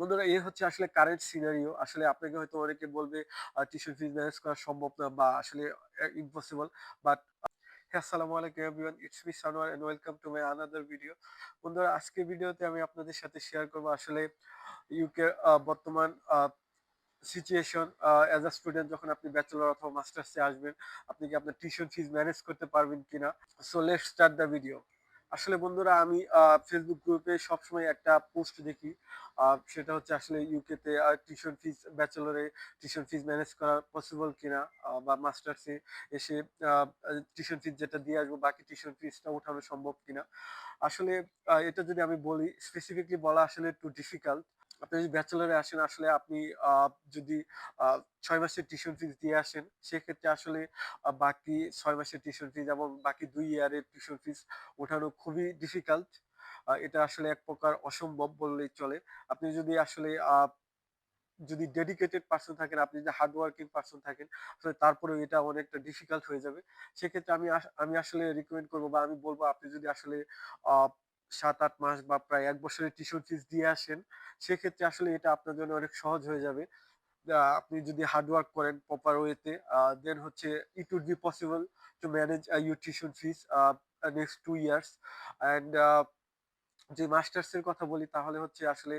বন্ধুরা এই হচ্ছে আসলে কারেন্ট সিনারিও আসলে আপনাকে হয়তো অনেকে বলবে টিউশন ফিস ম্যানেজ করা সম্ভব না বা আসলে ইম্পসিবল বাট আসসালামু আলাইকুম everyone it's me Sanowar and welcome to my another video বন্ধুরা আজকে ভিডিওতে আমি আপনাদের সাথে শেয়ার করব আসলে ইউকে বর্তমান সিচুয়েশন অ্যাজ আ স্টুডেন্ট যখন আপনি ব্যাচেলর অথবা মাস্টার্সে আসবেন, আপনি কি আপনার টিউশন ফিস ম্যানেজ করতে পারবেন কিনা? So let's start the video আসলে বন্ধুরা, আমি ফেসবুক গ্রুপে সবসময় একটা পোস্ট দেখি। সেটা হচ্ছে আসলে ইউকেতে টিউশন ফিজ ব্যাচেলরে টিউশন ফিজ ম্যানেজ করা পসিবল কিনা বা মাস্টার্সে এসে টিউশন ফিজ যেটা দিয়ে আসব, বাকি টিউশন ফিজটা ওঠানো সম্ভব কিনা। আসলে এটা যদি আমি বলি স্পেসিফিকলি বলা আসলে একটু ডিফিকাল্ট আপনি যদি ব্যাচেলরে আসেন, আসলে আপনি যদি ছয় মাসের টিউশন ফিস দিয়ে আসেন, সেক্ষেত্রে আসলে বাকি ছয় মাসের টিউশন ফিস এবং বাকি দুই ইয়ারের টিউশন ফিস ওঠানো খুবই ডিফিকাল্ট এটা আসলে এক প্রকার অসম্ভব বললেই চলে। আপনি যদি আসলে যদি ডেডিকেটেড পার্সন থাকেন, আপনি যদি হার্ড ওয়ার্কিং পার্সন থাকেন, আসলে তারপরেও এটা অনেকটা ডিফিকাল্ট হয়ে যাবে। সেক্ষেত্রে আমি আমি আসলে রিকমেন্ড করব বা আমি বলব, আপনি যদি আসলে সাত আট মাস বা প্রায় এক বছরের টিউশন ফিস দিয়ে আসেন, সেক্ষেত্রে আসলে এটা আপনার জন্য অনেক সহজ হয়ে যাবে। আপনি যদি হার্ড ওয়ার্ক করেন প্রপার ওয়েতে দেন হচ্ছে it would be possible to manage your tuition fees next two years and যে মাস্টার্সের কথা বলি, তাহলে হচ্ছে আসলে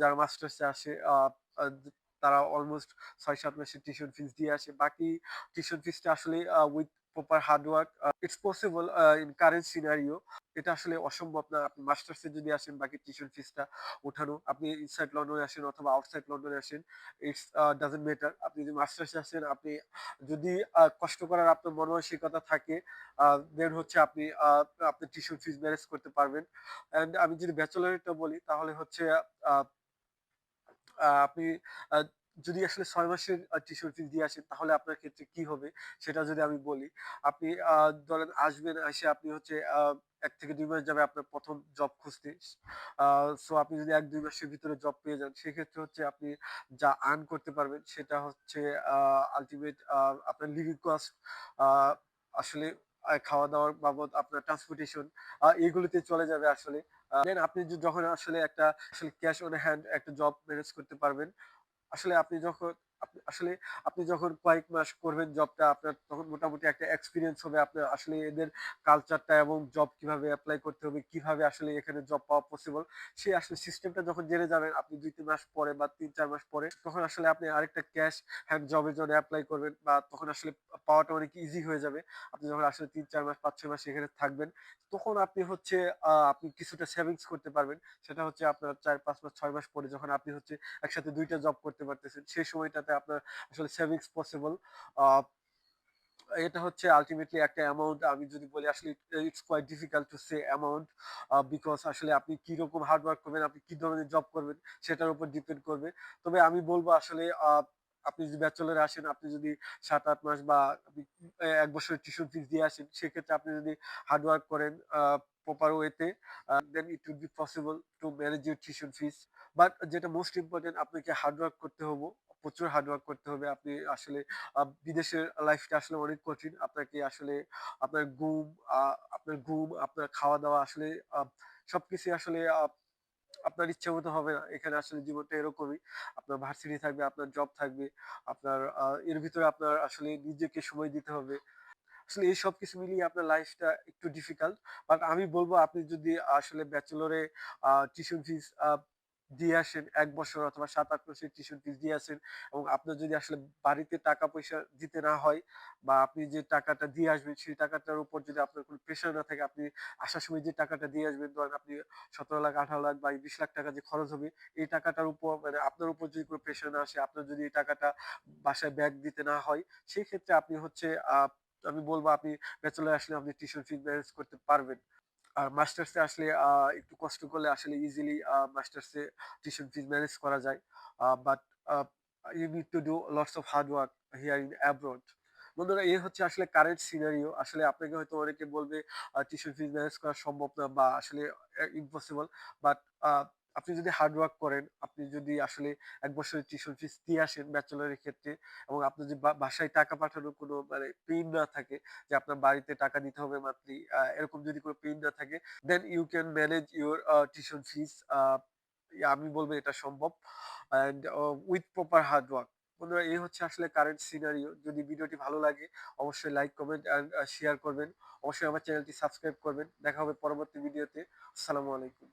যারা মাস্টার্সে আসে তারা অলমোস্ট ছয় সাত মাসের টিউশন ফিস দিয়ে আসে। বাকি টিউশন ফিসটা আসলে with proper hard work it's possible in current scenario এটা আসলে অসম্ভব না। আপনি মাস্টার্সে যদি আসেন, বাকি টিউশন ফিসটা ওঠানো, আপনি ইনসাইড লন্ডনে আসেন অথবা আউটসাইড লন্ডনে আসেন ইটস ডাজেন্ট ম্যাটার আপনি যদি মাস্টার্সে আসেন, আপনি যদি কষ্ট করার আপনার মনোমানসিকতা থাকে দেন হচ্ছে আপনি আপনি টিউশন ফিস ম্যানেজ করতে পারবেন। অ্যান্ড আমি যদি ব্যাচেলারেরটা বলি, তাহলে হচ্ছে আপনি যদি আসলে ছয় মাসের টিউশন ফিস দিয়ে আসেন তাহলে আপনার ক্ষেত্রে কি হবে? সেটা যদি আমি বলি, আপনি ধরেন আসবেন, এসে আপনি হচ্ছে এক থেকে দুই মাস যাবে আপনার প্রথম জব খুঁজতে। সো আপনি যদি এক, দুই মাসের ভিতরে জব পেয়ে যান, সেক্ষেত্রে হচ্ছে আপনি যা আর্ন করতে পারবেন, সেটা হচ্ছে আলটিমেট আপনার লিভিং কস্ট আসলে খাওয়া দাওয়ার বাবদ আপনার ট্রান্সপোর্টেশন এগুলোতে চলে যাবে আসলে। দেন আপনি যখন আসলে একটা, আসলে ক্যাশ অন হ্যান্ড একটা জব ম্যানেজ করতে পারবেন আসলে আপনি যখন আসলে, আপনি যখন কয়েক মাস করবেন জবটা আপনার তখন মোটামুটি একটা এক্সপিরিয়েন্স হবে আপনার আসলে এদের কালচারটা এবং জব কীভাবে অ্যাপ্লাই করতে হবে, কীভাবে আসলে এখানে জব পাওয়া পসিবল সেই আসলে সিস্টেমটা যখন জেনে যাবেন, আপনি দুই তিন মাস পরে বা তিন চার মাস পরে, তখন আসলে আপনি আরেকটা ক্যাশ হ্যান্ড জবের জন্য অ্যাপ্লাই করবেন বা তখন আসলে পাওয়াটা অনেক ইজি হয়ে যাবে। আপনি যখন আসলে তিন চার মাস, পাঁচ ছয় মাস এখানে থাকবেন, তখন আপনি হচ্ছে আপনি কিছুটা সেভিংস করতে পারবেন। সেটা হচ্ছে আপনার চার, পাঁচ মাস ছয় মাস পরে যখন আপনি হচ্ছে একসাথে দুইটা জব করতে পারতেছেন, সেই সময়টাতে আপনার আসলে সেভিংস পসিবল এটা হচ্ছে আলটিমেটলি একটা অ্যামাউন্ট আমি যদি বলি আসলে it's quite difficult to say amount because আসলে আপনি কি রকম হার্ড করবেন, আপনি কি ধরনের জব করবেন, সেটার উপর ডিপেন্ড করবে। তবে আমি বলব আসলে আপনি যদি ব্যাচেলরে আসেন, আপনি যদি সাত আট মাস বা এক বছরের টিউশন ফিস দিয়ে আসেন, সেক্ষেত্রে আপনি যদি হার্ড ওয়ার্ক করেন প্রপার ওয়েতে then it would be possible to manage your tuition fees but যেটা মোস্ট ইম্পর্টেন্ট আপনাকে হার্ড ওয়ার্ক করতে হবে প্রচুর হার্ড ওয়ার্ক করতে হবে। আপনি আসলে বিদেশের লাইফটা আসলে অনেক কঠিন। আপনাকে আসলে, আপনার ঘুম আপনার ঘুম, আপনার খাওয়া দাওয়া আসলে সবকিছু আসলে আপনার ইচ্ছা মতো হবে না। এখানে আসলে জীবনটা এরকমই। আপনার ভার্সিটি থাকবে, আপনার জব থাকবে, আপনার এর ভিতরে আপনার আসলে নিজেকে সময় দিতে হবে। আসলে এই সব কিছু মিলিয়ে আপনার লাইফটা একটু ডিফিকাল্ট বাট আমি বলব, আপনি যদি আসলে ব্যাচেলরে টিউশন ফিস দিয়ে আসেন, এক বছর অথবা সাত আট মাসের টিউশন ফিস দিয়ে আসেন এবং আপনার যদি আসলে বাড়িতে টাকা পয়সা দিতে না হয় বা আপনি যে টাকাটা দিয়ে আসবেন, সেই টাকাটার উপর যদি আপনার কোনো প্রেশার না থাকে, আপনি আসার সময় যে টাকাটা দিয়ে আসবেন, ধরেন আপনি সতেরো লাখ, আঠারো লাখ বা বিশ লাখ টাকা যে খরচ হবে, এই টাকাটার উপর মানে আপনার উপর যদি কোনো প্রেশার না আসে, আপনার যদি এই টাকাটা বাসায় ব্যাগ দিতে না হয়, সেই ক্ষেত্রে আপনি হচ্ছে আমি বলব আপনি ব্যাচেলার আসলে আপনি টিউশন ফি ম্যানেজ করতে পারবেন। আর মাস্টার্সে আসলে একটু কষ্ট করলে আসলে ইজিলি মাস্টার্সে টিউশন ফিজ ম্যানেজ করা যায়। But you need to do lots of hard work here in abroad বন্ধুরা, এই হচ্ছে আসলে কারেন্ট সিনারিও আসলে আপনাকে হয়তো অনেকে বলবে টিউশন ফিজ ম্যানেজ করা সম্ভব না বা আসলে ইম্পসিবল বাট আপনি যদি হার্ড ওয়ার্ক করেন, আপনি যদি আসলে এক বছরের টিউশন ফিস দিয়ে আসেন ব্যাচেলারের ক্ষেত্রে এবং আপনার যদি বাসায় টাকা পাঠানোর কোনো মানে পেইন না থাকে যে আপনার বাড়িতে টাকা দিতে হবে মান্থলি এরকম যদি কোনো পেইন না থাকে then you can manage your tuition fees আমি বলব এটা সম্ভব। And with proper hard work বন্ধুরা, এই হচ্ছে আসলে কারেন্ট সিনারিও যদি ভিডিওটি ভালো লাগে, অবশ্যই লাইক কমেন্ট অ্যান্ড শেয়ার করবেন। অবশ্যই আমার চ্যানেলটি সাবস্ক্রাইব করবেন। দেখা হবে পরবর্তী ভিডিওতে আসসালামু আলাইকুম।